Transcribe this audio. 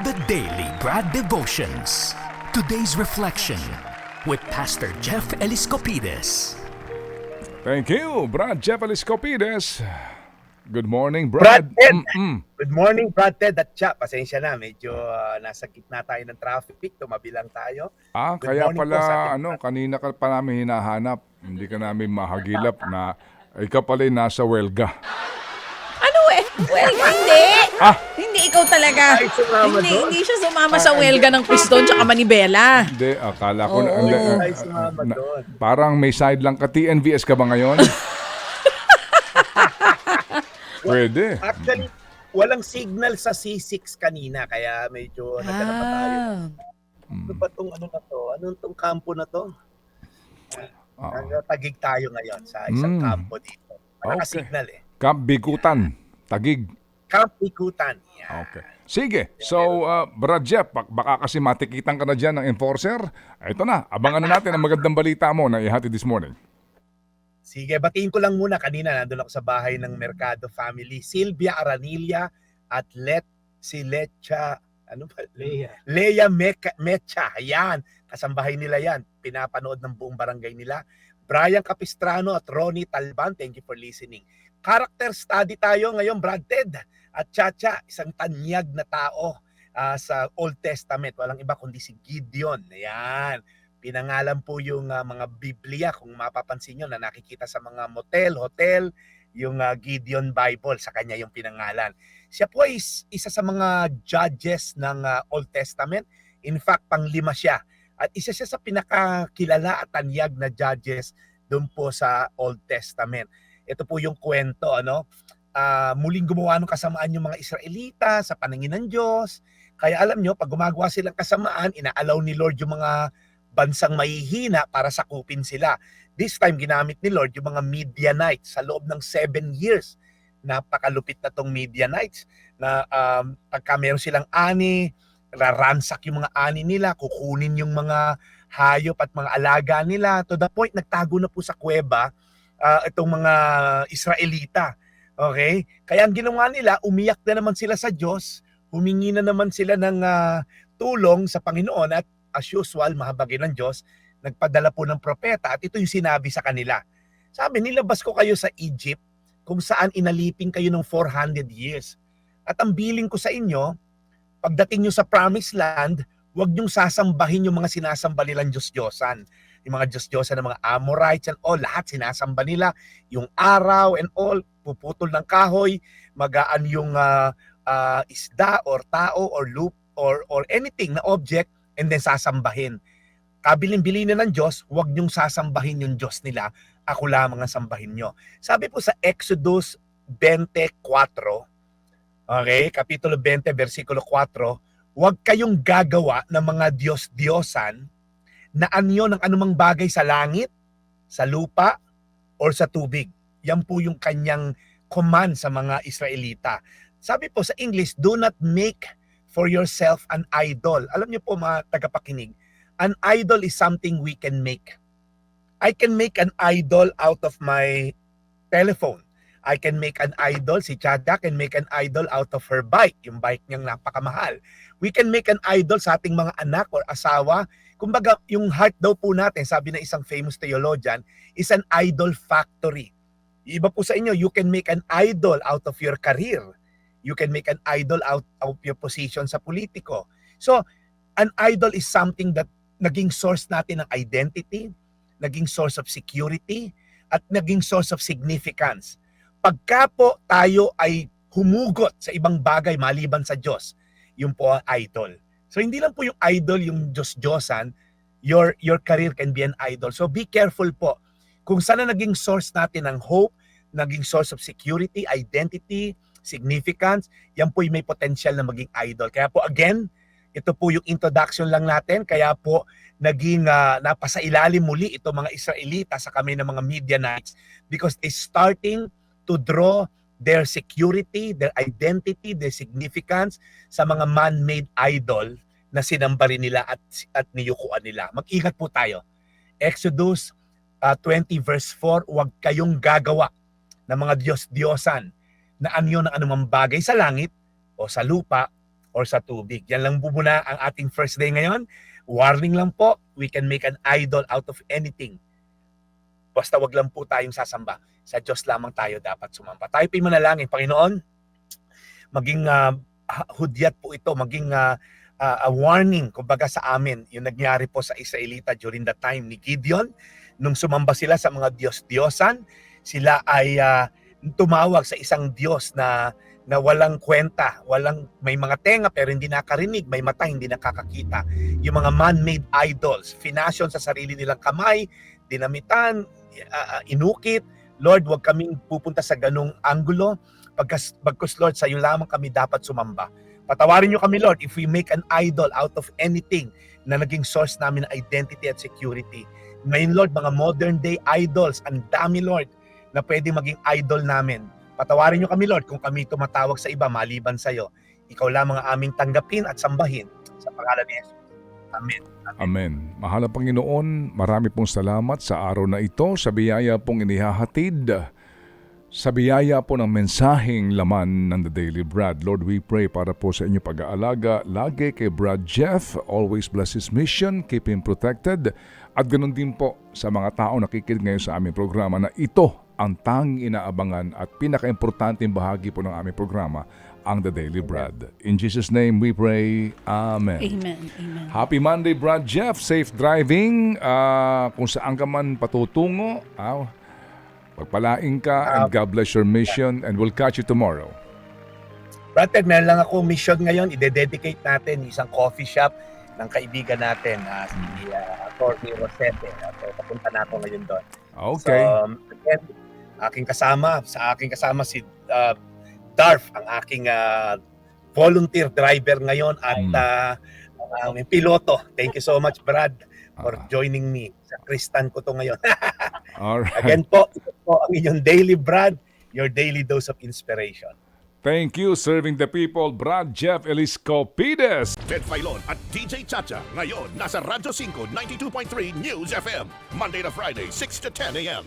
The Daily Brad Devotions. Today's reflection with Pastor Jeff Eliscopides. Thank you, Brad Jeff Eliscopides. Good morning, Brad. Brad Ted. Mm-mm. Good morning, Brad Ted at Cha. Pasensya na, medyo ah, nasa gitna tayo ng traffic, tumabi lang tayo. Ah, Good kaya pala, po ano, kanina ka pa namin hinahanap. Hindi ka namin mahagilap na ikaw pala nasa welga. Ano? Welga, hindi. Ah! Hindi ikaw talaga. Ay, sumama hindi, doon? hindi siya sumama sa welga ng piston tsaka manibela. Hindi, akala ko na, Oo. ah, Ay, sumama na- doon. parang may side lang ka. TNVS ka ba ngayon? Pwede. Actually, walang signal sa C6 kanina, kaya medyo naghanap pa tayo. Ah. Ano ba tong ano na to? Anong tong kampo na to? Oo. Tagig tayo ngayon sa isang Mm. kampo dito. Wala Okay. signal eh. Camp Bikutan, Tagig. Camp Ikutan. Yan. Okay. Sige. So, uh, Brad Jeff, bak- baka kasi matikitan ka na dyan ng enforcer. Ito na, abangan na natin ang magandang balita mo na ihati this morning. Sige, batiin ko lang muna. Kanina nandun ako sa bahay ng Mercado Family. Silvia Aranilla at Let si Lecha, ano ba? Leia. Leia Mecha. Ayan. Kasambahay nila yan. Pinapanood ng buong barangay nila. Brian Capistrano at Ronnie Talban. Thank you for listening. Character study tayo ngayon, Brad Ted. At Chacha, isang tanyag na tao ah, sa Old Testament. Walang iba kundi si Gideon. Ayan pinangalan po yung ah, mga Biblia kung mapapansin nyo na nakikita sa mga motel, hotel, yung ah, Gideon Bible sa kanya yung pinangalan. Siya po ay is- isa sa mga judges ng ah, Old Testament. In fact, panglima siya. At isa siya sa pinakakilala at tanyag na judges doon po sa Old Testament. Ito po yung kwento, ano? Ah, muling gumawa ng kasamaan yung mga Israelita sa paningin ng Diyos. Kaya alam nyo, pag gumagawa silang kasamaan, inaalaw ni Lord yung mga bansang mahihina para sakupin sila. This time, ginamit ni Lord yung mga Midianites sa loob ng seven years. Napakalupit na tong Midianites na um, pagka meron silang ani, raransak yung mga ani nila, kukunin yung mga hayop at mga alaga nila. To the point, nagtago na po sa kuweba ah, itong mga Israelita. Okay? Kaya ang ginawa nila, umiyak na naman sila sa Diyos, humingi na naman sila ng ah, tulong sa Panginoon at as usual, mahabagin ng Diyos, nagpadala po ng propeta at ito yung sinabi sa kanila. Sabi, nilabas ko kayo sa Egypt kung saan inaliping kayo ng 400 years. At ang biling ko sa inyo, pagdating nyo sa promised land, huwag nyong sasambahin yung mga sinasamba nilang Diyos-Diyosan. Yung mga Diyos-Diyosan ng mga Amorites and all, lahat sinasamba nila. Yung araw and all, puputol ng kahoy, magaan yung ah, ah, isda or tao or loop or or anything na object and then sasambahin. Kabilin-bilin ng Diyos, huwag niyong sasambahin yung Diyos nila. Ako lamang ang sambahin nyo. Sabi po sa Exodus 24, okay, Kapitulo 20, versikulo 4, huwag kayong gagawa ng mga Diyos-Diyosan na anyo ng anumang bagay sa langit, sa lupa, or sa tubig. Yan po yung kanyang command sa mga Israelita. Sabi po sa English, do not make for yourself an idol. Alam niyo po mga tagapakinig, an idol is something we can make. I can make an idol out of my telephone. I can make an idol, si Chada can make an idol out of her bike, yung bike niyang napakamahal. We can make an idol sa ating mga anak or asawa. Kumbaga, yung heart daw po natin, sabi na isang famous theologian, is an idol factory. Iba po sa inyo, you can make an idol out of your career. You can make an idol out of your position sa politiko. So, an idol is something that naging source natin ng identity, naging source of security, at naging source of significance. Pagka po tayo ay humugot sa ibang bagay maliban sa Diyos, yun po ang idol. So hindi lang po yung idol yung Diyos-Diyosan, your, your career can be an idol. So be careful po. Kung saan na naging source natin ng hope, naging source of security, identity, significance, yan po yung may potential na maging idol. Kaya po again, ito po yung introduction lang natin. Kaya po naging uh, napasailalim muli ito mga Israelita sa kami ng mga Midianites because they starting to draw their security, their identity, their significance sa mga man-made idol na sinamba rin nila at, at niyukuan nila. Mag-ingat po tayo. Exodus uh, 20 verse 4, huwag kayong gagawa ng mga Diyos-Diyosan na anyo ng anumang bagay sa langit o sa lupa or sa tubig. Yan lang po muna ang ating first day ngayon. Warning lang po, we can make an idol out of anything. Basta wag lang po tayong sasamba. Sa Diyos lamang tayo dapat sumamba. Tayo po manalangin, Panginoon, maging ah, hudyat po ito, maging ah, ah, a warning, kumbaga sa amin, yung nangyari po sa Israelita during the time ni Gideon, nung sumamba sila sa mga Diyos-Diyosan, sila ay ah, tumawag sa isang Diyos na na walang kwenta, walang may mga tenga pero hindi nakarinig, may mata hindi nakakakita. Yung mga man-made idols, finasyon sa sarili nilang kamay, dinamitan, ah, inukit. Lord, wag kaming pupunta sa ganung anggulo. Pagkas, pagkus Lord, sa iyo lamang kami dapat sumamba. Patawarin niyo kami, Lord, if we make an idol out of anything na naging source namin ng identity at security. Ngayon, Lord, mga modern day idols, ang dami, Lord, na pwede maging idol namin. Patawarin niyo kami, Lord, kung kami tumatawag sa iba maliban sa iyo. Ikaw lamang ang aming tanggapin at sambahin sa pangalan ni Jesus. Amen. Amen. Mahal na Panginoon, marami pong salamat sa araw na ito, sa biyaya pong inihahatid, sa biyaya po ng mensaheng laman ng The Daily Bread. Lord, we pray para po sa inyong pag-aalaga lagi kay Brad Jeff. Always bless his mission, keep him protected. At ganun din po sa mga tao nakikinig ngayon sa aming programa na ito ang tanging inaabangan at pinaka-importanteng bahagi po ng aming programa, ang The Daily Bread. In Jesus' name we pray. Amen. Amen. Amen. Happy Monday, Brad Jeff. Safe driving. Ah, kung saan ka man patutungo, ah, pagpalain ka and God bless your mission and we'll catch you tomorrow. Brother, meron lang ako mission ngayon. Ide-dedicate natin isang coffee shop ng kaibigan natin, ah, si uh, Atty. Rosete. Uh, so, papunta na ako ngayon doon. Okay. So, um, again, aking kasama, sa aking kasama si uh, Darf, ang aking uh, volunteer driver ngayon at Mm. uh, ang piloto. Thank you so much, Brad, for Ah, joining me. Sa Kristan ko to ngayon. all right. Again po, ito po ang inyong daily Brad, your daily dose of inspiration. Thank you, serving the people, Brad Jeff Eliscopides. Ted Filon at DJ Chacha. Ngayon, nasa Radyo 5, 92.3 News FM. Monday to Friday, 6 to 10 a.m.